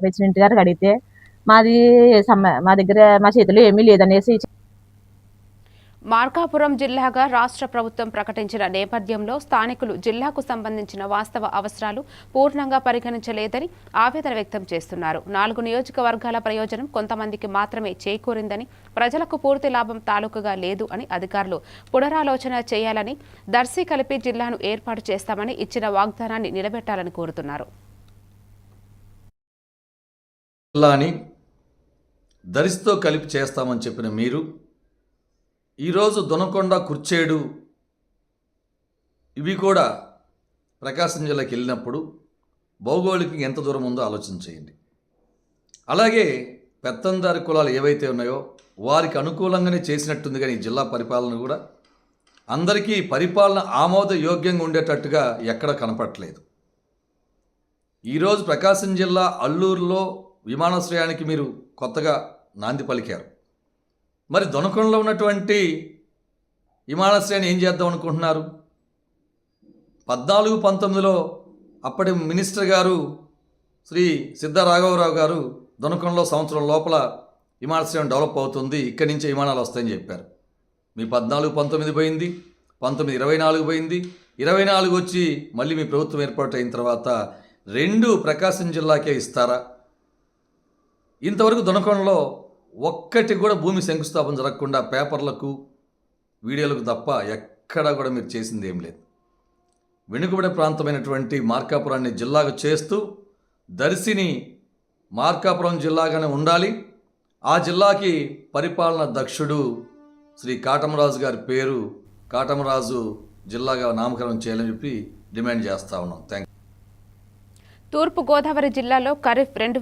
President గారికి అడిగితే మాది మా దగ్గర మా చేతిలో ఏమీ లేదనేసి మార్కాపురం జిల్లాగా రాష్ట్ర ప్రభుత్వం ప్రకటించిన నేపథ్యంలో స్థానికులు జిల్లాకు సంబంధించిన వాస్తవ అవసరాలు పూర్ణంగా పరిగణించలేదని ఆవేదన వ్యక్తం చేస్తున్నారు. నాలుగు నియోజకవర్గాల ప్రయోజనం కొంతమందికి మాత్రమే చేకూరిందని ప్రజలకు పూర్తి లాభం తాలూకుగా లేదు అని అధికారులు పునరాలోచన చేయాలని దర్శి కలిపి జిల్లాను ఏర్పాటు చేస్తామని ఇచ్చిన వాగ్దానాన్ని నిలబెట్టాలని కోరుతున్నారు. జిల్లాని దరిస్తో కలిపి చేస్తామని చెప్పిన మీరు ఈరోజు దొనకొండ కుర్చేడు ఇవి కూడా ప్రకాశం జిల్లాకి వెళ్ళినప్పుడు భౌగోళికంగా ఎంత దూరం ఉందో ఆలోచన చేయండి. అలాగే పెత్తందారి కులాలు ఏవైతే ఉన్నాయో వారికి అనుకూలంగానే చేసినట్టుంది కానీ ఈ జిల్లా పరిపాలన కూడా అందరికీ పరిపాలన ఆమోదయోగ్యంగా ఉండేటట్టుగా ఎక్కడ కనపట్లేదు ఈరోజు ప్రకాశం జిల్లా అల్లూరులో విమానాశ్రయానికి మీరు కొత్తగా నాంది పలికారు. మరి దొనకొండలో ఉన్నటువంటి విమానాశ్రయాన్ని ఏం చేద్దాం అనుకుంటున్నారు? పద్నాలుగు పంతొమ్మిదిలో అప్పటి మినిస్టర్ గారు శ్రీ సిద్ధ రాఘవరావు గారు దొనకొండలో సంవత్సరం లోపల విమానాశ్రయం డెవలప్ అవుతుంది ఇక్కడి నుంచే విమానాలు వస్తాయని చెప్పారు. మీ పద్నాలుగు పంతొమ్మిది పోయింది పంతొమ్మిది ఇరవై నాలుగు పోయింది ఇరవై నాలుగు వచ్చి మళ్ళీ మీ ప్రభుత్వం ఏర్పాటు అయిన తర్వాత రెండు ప్రకాశం జిల్లాకే ఇస్తారా? ఇంతవరకు దొనకొండలో ఒక్కటి కూడా భూమి శంకుస్థాపన జరగకుండా పేపర్లకు వీడియోలకు తప్ప ఎక్కడా కూడా మీరు చేసింది ఏం లేదు. వెనుకబడే ప్రాంతమైనటువంటి మార్కాపురాన్ని జిల్లాగా చేస్తూ దర్శిని మార్కాపురం జిల్లాగానే ఉండాలి. ఆ జిల్లాకి పరిపాలన దక్షుడు శ్రీ కాటమరాజు గారి పేరు కాటమరాజు జిల్లాగా నామకరణం చేయాలని చెప్పి డిమాండ్ చేస్తా ఉన్నాం. థ్యాంక్ తూర్పు గోదావరి జిల్లాలో ఖరీఫ్ రెండు